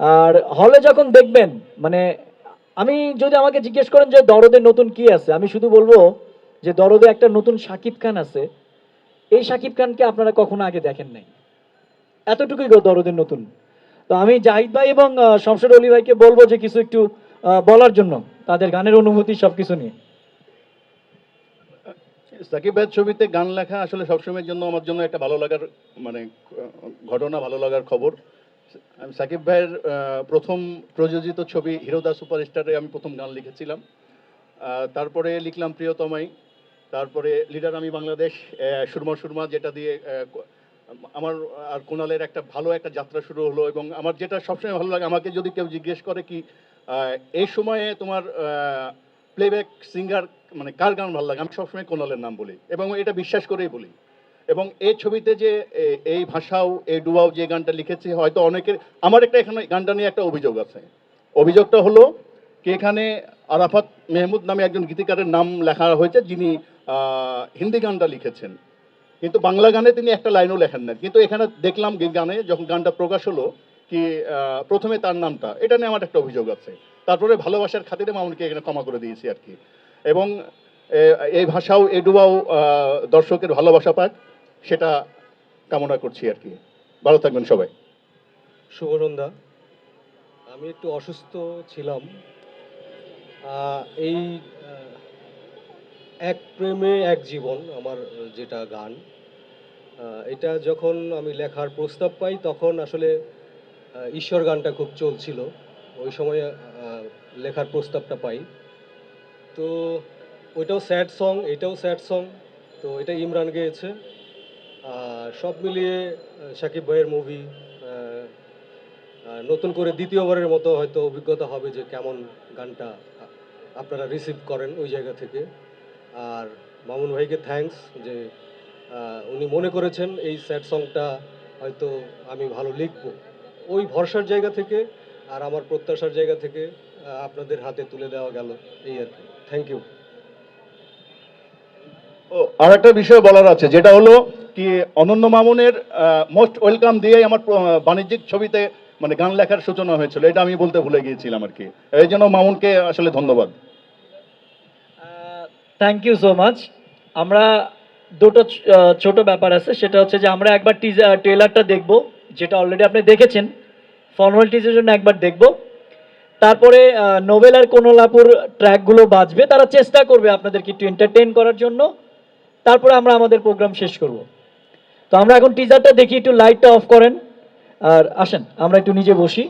আর হলে যখন দেখবেন মানে আমি যদি আমাকে জিজ্ঞেস করেন যে দরদের নতুন কি আছে, আমি শুধু বলব যে দরদে একটা নতুন শাকিব খান আছে। এই শাকিব খানকে আপনারা কখনো আগে দেখেন নাই। এতটুকুই গো দরদের নতুন। তো আমি জাহিদ ভাই এবং শমশের অলি ভাইকে বলব যে কিছু একটু বলার জন্য, তাদের গানের অনুভূতি সবকিছু নিয়ে। সাকিব ভাইয়ের ছবিতে গান লেখা আসলে সবসময়ের জন্য, আমার জন্য একটা ভালো লাগার মানে ঘটনা, ভালো লাগার খবর। আমি সাকিব ভাইয়ের প্রথম প্রযোজিত ছবি হিরোদা সুপারস্টারে আমি প্রথম গান লিখেছিলাম। তারপরে লিখলাম প্রিয়তমাই, তারপরে লিডার আমি বাংলাদেশ সুরমা সুরমা, যেটা দিয়ে আমার আর কুণালের একটা ভালো একটা যাত্রা শুরু হলো এবং আমার যেটা সবসময় ভালো লাগে, আমাকে যদি কেউ জিজ্ঞেস করে কি এই সময়ে তোমার প্লেব্যাক সিঙ্গার মানে কার গান ভালো লাগে? আমি সবসময় কোনালের নাম বলি এবং এটা বিশ্বাস করেই বলি। এবং এই ছবিতে যে এই ভাষাও এই ডুবাও যে গানটা লিখেছি হয়তো অনেকের আমার একটা এখানে গানটা নিয়ে একটা অভিযোগ আছে। অভিযোগটা হলো কি এখানে আরাফাত মেহমুদ নামে একজন গীতিকারের নাম লেখা হয়েছে যিনি হিন্দি গানটা লিখেছেন। কিন্তু বাংলা গানে তিনি একটা লাইনও লেখেন না। কিন্তু এখানে দেখলাম গানে যখন গানটা প্রকাশ হলো কি প্রথমে তার নামটা এটা নিয়ে আমার একটা অভিযোগ আছে। তারপরে ভালোবাসার খাতিরে মামুনকে এখানে ক্ষমা করে দিয়েছি আর কি। এবং এই ভাষাও এই ডুবাও আহ, দর্শকের ভালোবাসা পাক। সেটা কামনা করছি আর কি। ভালো থাকবেন সবাই। শুভনন্দা আমি একটু অসুস্থ ছিলাম। এই এক প্রেমে এক জীবন আমার যেটা গান। এটা যখন আমি লেখার প্রস্তাব পাই তখন আসলে ঈশ্বর গানটা খুব চলছিল। ওই সময়ে লেখার প্রস্তাবটা পাই। তো ওইটাও স্যাড সং, এটাও স্যাড সং। তো এটা ইমরান গেয়েছে। সব মিলিয়ে শাকিব ভাইয়ের মুভি নতুন করে দ্বিতীয়বারের মতো হয়তো অভিজ্ঞতা হবে যে কেমন গানটা আপনারা রিসিভ করেন ওই জায়গা থেকে। আর মামুন ভাইকে থ্যাঙ্কস যে উনি মনে করেছেন এই স্যাড সংটা হয়তো আমি ভালো লিখব। ওই ভরসার জায়গা থেকে আর আমার প্রত্যাশার জায়গা থেকে আপনাদের হাতে তুলে দেওয়া গেল এই আর কি। থ্যাংক ইউ ও আর একটা বিষয় বলার আছে, যেটা হলো কি অনন্য মামুনের মোস্ট ওয়েলকাম দিয়ে আমার বাণিজ্যিক ছবিতে মানে গান লেখার সূচনা হয়েছিল, এটা আমি বলতে ভুলে গিয়েছিলাম আর কি। এই জন্য মামুনকে আসলে ধন্যবাদ। থ্যাংক ইউ সো মাচ আমরা দুটো ছোট ব্যাপার আছে, সেটা হচ্ছে যে আমরা একবার টিজার ট্রেলারটা দেখব, যেটা অলরেডি আপনি দেখেছেন। ফর্মালিটিজের জন্য একবার দেখব। তারপরে নোবেল আর কোনোলাপুর ট্র্যাকগুলো বাজবে, তারা চেষ্টা করবে আপনাদেরকে একটু এন্টারটেইন করার জন্য। তারপরে আমরা আমাদের প্রোগ্রাম শেষ করব। তো আমরা এখন টিজারটা দেখি, একটু লাইটটা অফ করেন। আর আসেন, আমরা একটু নিজে বসি।